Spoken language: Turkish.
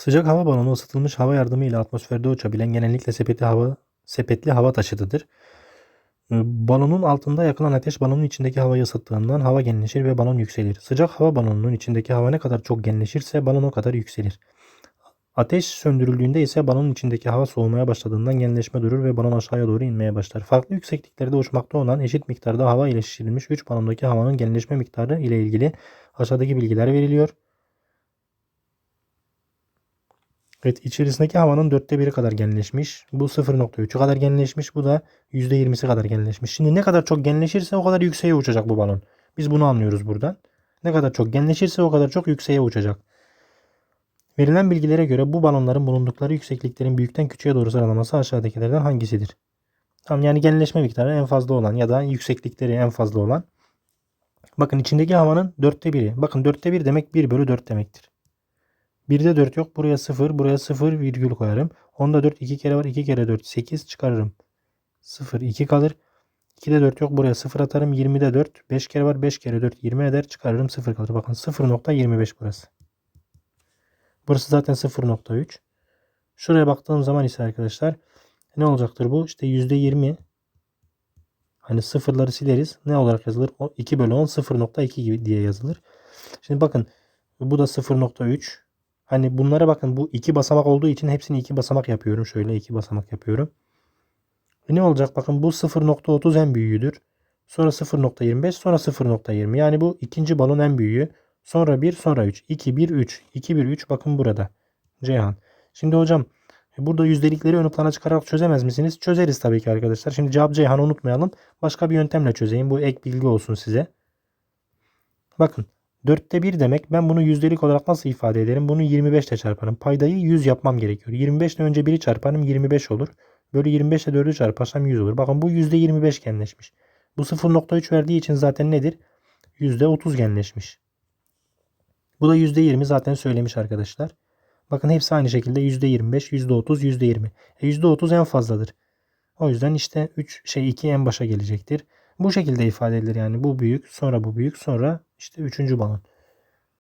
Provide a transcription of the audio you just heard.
Sıcak hava balonu ısıtılmış hava yardımıyla atmosferde uçabilen genellikle sepetli hava sepetli hava taşıtıdır. Ee, Balonun altında yakılan ateş balonun içindeki havayı ısıttığından hava genleşir ve balon yükselir. Sıcak hava balonunun içindeki hava ne kadar çok genleşirse balon o kadar yükselir. Ateş söndürüldüğünde ise balonun içindeki hava soğumaya başladığından genleşme durur ve balon aşağıya doğru inmeye başlar. Farklı yüksekliklerde uçmakta olan eşit miktarda hava ile şişirilmiş 3 balondaki havanın genleşme miktarı ile ilgili aşağıdaki bilgiler veriliyor. Evet içerisindeki havanın dörtte biri kadar genleşmiş. Bu 0.3'ü kadar genleşmiş. Bu da %20'si kadar genleşmiş. Şimdi ne kadar çok genleşirse o kadar yükseğe uçacak bu balon. Biz bunu anlıyoruz buradan. Ne kadar çok genleşirse o kadar çok yükseğe uçacak. Verilen bilgilere göre bu balonların bulundukları yüksekliklerin büyükten küçüğe doğru sıralaması aşağıdakilerden hangisidir? Tamam yani genleşme miktarı en fazla olan ya da yükseklikleri en fazla olan. Bakın içindeki havanın dörtte biri. Bakın dörtte bir demek 1 bölü 4 demektir. 1'de 4 yok. Buraya 0. Buraya 0 virgül koyarım. Onda 4 2 kere var. 2 kere 4 8 çıkarırım. 0 2 kalır. 2'de 4 yok. Buraya 0 atarım. 20'de 4 5 kere var. 5 kere 4 20 eder. Çıkarırım 0 kalır. Bakın 0.25 burası. Burası zaten 0.3. Şuraya baktığım zaman ise arkadaşlar ne olacaktır bu? İşte %20 hani sıfırları sileriz. Ne olarak yazılır? O 2 bölü 10 0.2 gibi diye yazılır. Şimdi bakın bu da 0.3. Hani bunlara bakın bu iki basamak olduğu için hepsini iki basamak yapıyorum. Şöyle iki basamak yapıyorum. E ne olacak? Bakın bu 0.30 en büyüğüdür. Sonra 0.25 sonra 0.20. Yani bu ikinci balon en büyüğü. Sonra 1 sonra 3. 2 1 3. 2 1 3 bakın burada. Ceyhan. Şimdi hocam e, burada yüzdelikleri ön plana çıkararak çözemez misiniz? Çözeriz tabii ki arkadaşlar. Şimdi cevap Ceyhan'ı unutmayalım. Başka bir yöntemle çözeyim. Bu ek bilgi olsun size. Bakın Dörtte bir demek ben bunu yüzdelik olarak nasıl ifade ederim? Bunu 25 ile çarparım. Paydayı 100 yapmam gerekiyor. 25 ile önce 1'i çarparım 25 olur. Böyle 25 ile 4'ü çarparsam 100 olur. Bakın bu %25 genleşmiş. Bu 0.3 verdiği için zaten nedir? %30 genleşmiş. Bu da %20 zaten söylemiş arkadaşlar. Bakın hepsi aynı şekilde %25, %30, %20. E %30 en fazladır. O yüzden işte 3 şey 2 en başa gelecektir. Bu şekilde ifade edilir yani bu büyük sonra bu büyük sonra işte üçüncü balon.